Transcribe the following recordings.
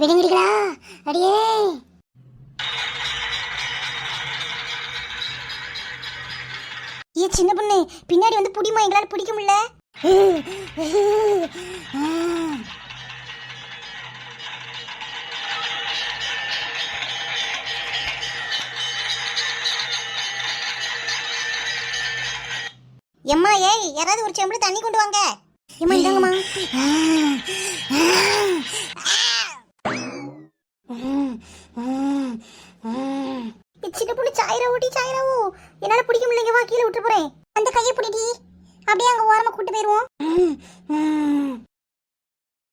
விடுங்கிடுங்களா அடியே. ஏ சின்ன பொண்ணு பின்னாடி வந்து புடிமா எங்களால பிடிக்க முடியல. எம்மா ஏய் யாராவது ஒரு செம்பு தண்ணி கொண்டு வாங்க. எம்மா இந்தாங்கம்மா. சின்ன பொண்ணு சாயிரா ஓட்டி சாயிராவோ என்னால பிடிக்க முடியலங்க வா கீழே விட்டு போறேன். அந்த கையை பிடிடி. அப்படியே அங்க ஓரமா கூட்டு போயிருவோம்.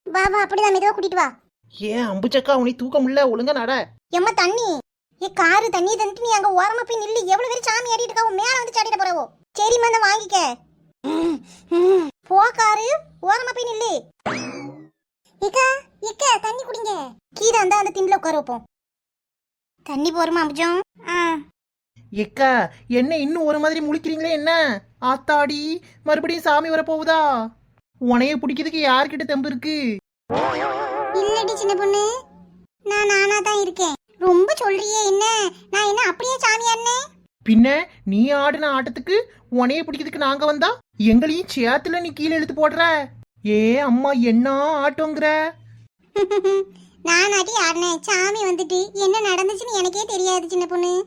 வா வா அப்படிதான் மெதுவா கூட்டிட்டு வா. ஏன் அம்புச்சக்கா உனி தூக்க முடியல? ஒழுங்கா நட. எம்மா தண்ணி. ஏ காரு தண்ணி தந்துட்டு நீ அங்க ஓரமா போய் நில்லு. எவ்வளவு பேர் சாமி ஆடிட்டு இருக்காவோ மேல வந்து சாடிட போறவோ சரிம்மா இந்த வாங்கிக்க. போ காரு ஓரமா போய் நில்லு. இக்கா இக்க தண்ணி குடிங்க. கீதா அந்த அந்த திண்டுல உட்கார வைப்போம். தண்ணி போருமா அம்புஜம்? ஆ. எக்கா என்ன இன்னும் ஒரு மாதிரி முழிக்கிறீங்களே என்ன? ஆத்தாடி மறுபடியும் சாமி வர போகுதா உனைய பிடிக்கிறதுக்கு யார்கிட்ட தெம்பு இருக்கு? இல்லடி சின்ன பொண்ணு. நான் நானா தான் இருக்கேன். ரொம்ப சொல்றியே என்ன நான் என்ன அப்படியே சாமி ஆடினேன் பின்ன நீ ஆடின ஆட்டத்துக்கு உனைய பிடிக்கிறதுக்கு நாங்க வந்தா எங்களையும் சேத்துல நீ கீழே இழுத்து போடுற. ஏ அம்மா என்ன ஆட்டோங்கிற? நான் அடி ஆடினேன். சாமி வந்துட்டு என்ன நடந்துச்சுன்னு எனக்கே தெரியாது சின்ன பொண்ணு.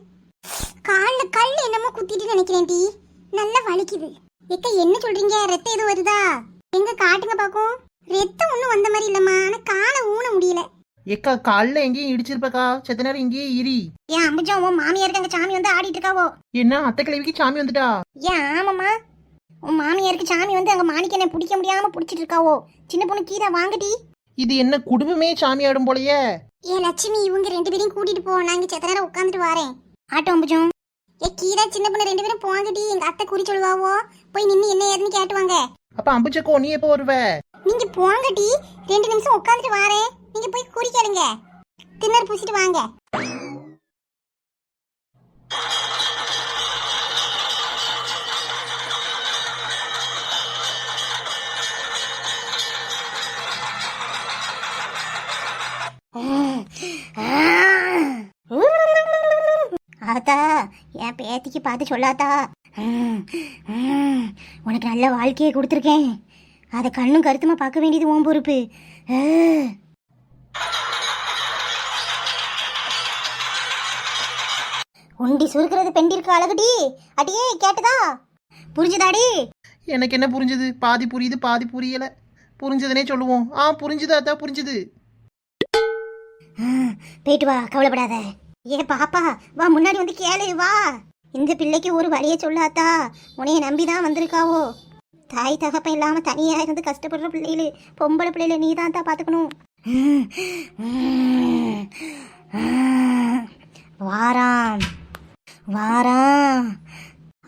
காலில் கல் என்னமோ குத்திட்டு நினைக்கிறேன் டி. நல்லா வலிக்குது. எக்க என்ன சொல்றீங்க? ரத்தம் எதுவும் வருதா? எங்க காட்டுங்க பாக்கும். ரத்தம் ஒன்றும் வந்த மாதிரி இல்லம்மா. ஆனா காலை ஊன முடியல. எக்கா காலில் எங்கேயும் இடிச்சிருப்பக்கா. செத்த நேரம் இங்கேயே இரி. ஏன் அம்புஜா உன் மாமியாருக்கு அங்க சாமி வந்து ஆடிட்டு இருக்காவோ என்ன அத்தை கிழவிக்கு சாமி வந்துட்டா? ஏன் ஆமாம்மா. உன் மாமியாருக்கு சாமி வந்து அங்க மாணிக்கனை பிடிக்க முடியாம பிடிச்சிட்டு இருக்காவோ சின்ன பொண்ணு கீதா வாங்கடி. இது என்ன குடும்பமே சாமி ஆடும் போலயே? ஏ லட்சுமி இவங்க ரெண்டு பேரையும் கூட்டிட்டு போ. நாங்க செத்த நேரம் உட்காந்துட்டு வரேன். ஆட்டோ அம்புஜம் ஏ கீதா சின்ன பொண்ணு ரெண்டு பேரும் போங்கடி. எங்க அத்தை குறி சொல்லுவாவோ போய் நின்னு என்ன ஏதுன்னு கேட்டுவாங்க அப்ப அம்புச்சக்கோ நீ எப்போ வருவ? நீங்க போங்கடி. ரெண்டு நிமிஷம் உட்காந்துட்டு வரேன். நீங்க போய் குறி திண்ணர் பூசிட்டு வாங்க. ஆத்தா என் பேத்திக்கு பார்த்து சொல்லாத்தா. ம், உனக்கு நல்ல வாழ்க்கையை கொடுத்துருக்கேன். அதை கண்ணும் கருத்துமா பார்க்க வேண்டியது உன் பொறுப்பு. உண்டி சுருக்கிறது பெண்டிருக்கு அழகுடி அடியே கேட்டதா? புரிஞ்சுதாடி எனக்கு என்ன புரிஞ்சுது? பாதி புரியுது பாதி புரியல. புரிஞ்சதுனே சொல்லுவோம். ஆ புரிஞ்சுது அதான் புரிஞ்சுது. போயிட்டு வா கவலைப்படாத. ஏ பாப்பா வா முன்னாடி வந்து கேளு வா. இந்த பிள்ளைக்கு ஒரு வழியை சொல்லாத்தா. உன்னைய நம்பி தான் வந்திருக்காவோ. தாய் தகப்பன் இல்லாம தனியா இருந்து கஷ்டப்படுற பிள்ளைகளு பொம்பளை பிள்ளைல நீ தான் தான் பாத்துக்கணும். ம், ம், ஆ, வாராம். வாரா.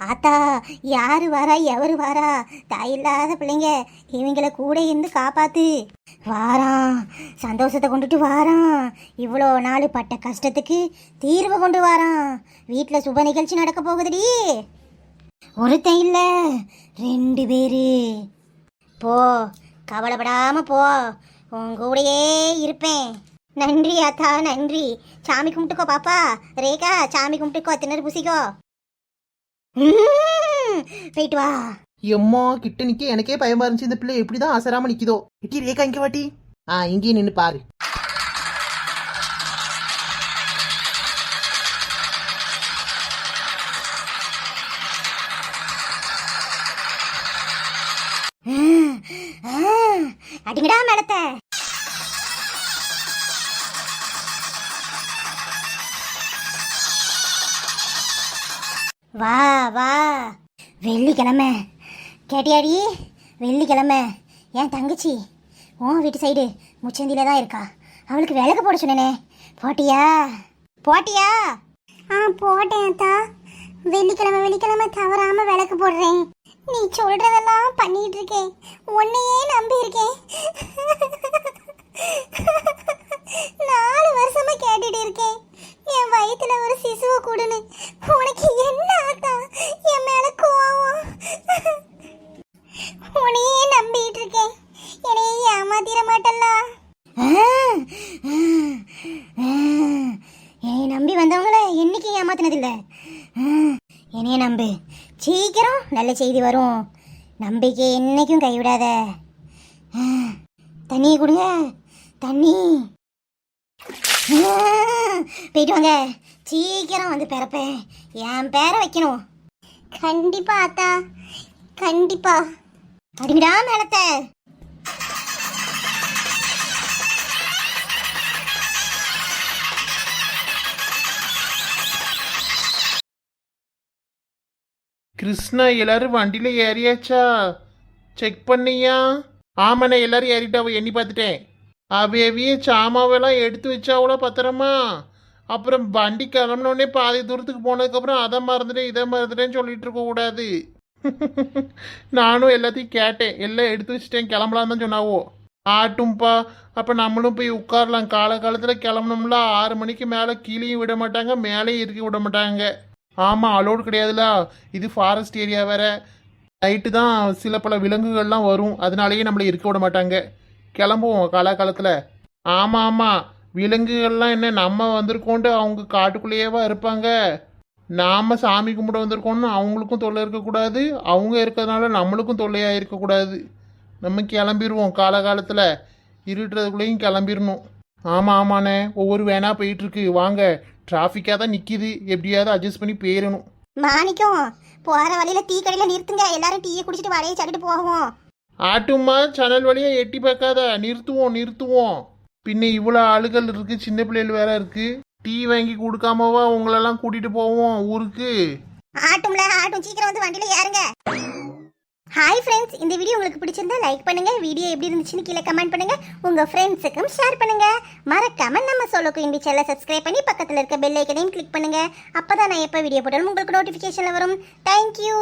ஆத்தா யாரு வாரா எவரு வாரா? தாயில்லாத பிள்ளைங்க இவங்கள கூட இருந்து காப்பாத்து. வாரான் சந்தோஷத்தை கொண்டுட்டு வாரான் இவ்வளோ நாள் பட்ட கஷ்டத்துக்கு தீர்வு கொண்டு வாரான் வீட்டில் சுப நிகழ்ச்சி நடக்க போகுதுடி. ஒருத்தன் இல்லை ரெண்டு பேரு. போ கவலைப்படாமல் போ. உன் கூடயே இருப்பேன். நன்றி அத்தா நன்றி. சாமி கும்பிட்டுக்கோ பாப்பா. ரேகா சாமி கும்பிட்டுக்கோ திணறு பூசிக்கோ. போயிட்டு வா. எம்மா கிட்ட நிக்க. எனக்கே பயமா இருந்துச்சு. இந்த பிள்ளை எப்படிதான் அசராம நிக்குதோ. எட்டி ரேகா இங்க வாட்டி. ஆ இங்கேயே நின்னு பாரு. அடிங்கடா மேடத்தை. வா வா. வெள்ளிக்கிழமை. கேட்டியாடி? வெள்ளிக்கிழமை. என் தங்கச்சி? உன் வீட்டு சைடு முச்சந்தில தான் இருக்கா. அவளுக்கு விளக்கு போட சொன்னேனே. போட்டியா? போட்டியா? ஆ போட்டேன் அத்தா. வெள்ளிக்கிழமை வெள்ளிக்கிழமை தவறாமல் விளக்கு போடுறேன். நீ சொல்றதெல்லாம் பண்ணிட்டு இருக்கேன். உன்னையே நம்பி ஏமாத்திர மாட்டல்ல என்னை நம்பி வந்தவங்கள என்னைக்கு ஏமாத்தினதில்ல. என்னைய நம்பு. சீக்கிரம் நல்ல செய்தி வரும். நம்பிக்கை என்னைக்கும் கைவிடாத. தண்ணியை கொடுங்க. தண்ணி. போயிட்டு வாங்க. சீக்கிரம் வந்து பிறப்பேன். என் பேரை வைக்கணும். கண்டிப்பா அத்தா. கண்டிப்பா. அடிடா மேலத்தை கிருஷ்ணா எல்லாரும் வண்டியில ஏறியாச்சா? செக் பண்ணியா? ஆமாண்ணே எல்லாரும் ஏறிட்டாவ எண்ணி பார்த்துட்டேன். அவையவிய சாமாவெல்லாம் எடுத்து வச்சாவளோ பத்திரமா? அப்புறம் வண்டி கிளம்பினோடனே பாதி தூரத்துக்கு போனதுக்கப்புறம் அதை மறந்துட்டேன் இதை மறந்துட்டேன்னு சொல்லிட்டு இருக்க கூடாது. நானும் எல்லாத்தையும் கேட்டேன். எல்லாம் எடுத்து வச்சுட்டேன் கிளம்பலாம் தான் சொன்னாவோ? ஆட்டும்பா அப்போ நம்மளும் போய் உட்காரலாம். காலகாலத்தில் கிளம்பணும்ல ஆறு மணிக்கு மேலே கீழேயும் விட மாட்டாங்க மேலேயும் இறுக்கி விட மாட்டாங்க. ஆமாம் அலோடு கிடையாதுல இது ஃபாரஸ்ட் ஏரியா வேற. நைட்டு தான் சில பல விலங்குகள்லாம் வரும். அதனாலேயே நம்மளை இருக்க விட மாட்டாங்க. கிளம்புவோம் காலாகாலத்தில். ஆமாம் ஆமாம் விலங்குகள்லாம் என்ன நம்ம வந்திருக்கோண்டு அவங்க காட்டுக்குள்ளேயேவா இருப்பாங்க. நாம் சாமி கும்பிட வந்திருக்கோம்னு அவங்களுக்கும் தொல்லை இருக்கக்கூடாது. அவங்க இருக்கிறதுனால நம்மளுக்கும் தொல்லையாக இருக்கக்கூடாது. நம்ம கிளம்பிடுவோம் காலகாலத்தில். இருட்டுறதுக்குள்ளேயும் கிளம்பிடணும் ஆமாம் ஆமாண்ணே. ஒவ்வொரு வேனாக போயிட்டுருக்கு. வாங்க டிராஃபிக்காக தான் நிற்கிது எப்படியாவது அட்ஜஸ்ட் பண்ணி போயிடணும். மாணிக்கம் போற வழியில டீ கடையில நிறுத்துங்க. எல்லாரும் டீயை குடிச்சிட்டு வடையை சாப்பிட்டு போவோம். ஆட்டுமா சனல் வழியா எட்டி பார்க்காத. நிறுத்துவோம் நிறுத்துவோம். பின்ன இவ்வளோ ஆளுகள் இருக்கு. சின்ன பிள்ளைகள் வேற இருக்கு. டீ வாங்கி கொடுக்காமவா உங்களெல்லாம் கூட்டிட்டு போவோம் ஊருக்கு? ஆட்டும்ல ஆட்டும். சீக்கிரம் வந்து வண்டியில ஏறுங்க. ஹாய் ஃப்ரெண்ட்ஸ் இந்த வீடியோ உங்களுக்கு பிடிச்சிருந்தா லைக் பண்ணுங்க. வீடியோ எப்படி இருந்துச்சுன்னு கீழே கமெண்ட் பண்ணுங்க. உங்க ஃப்ரெண்ட்ஸுக்கும் ஷேர் பண்ணுங்க. மறக்காம நம்ம சோலோ குயின்பி சேனலை சப்ஸ்கிரைப் பண்ணி பக்கத்தில் இருக்க பெல் ஐக்கனையும் கிளிக் பண்ணுங்க. அப்பதான் நான் எப்போ வீடியோ போட்டாலும் உங்களுக்கு நோட்டிஃபிகேஷன் வரும். தேங்க்யூ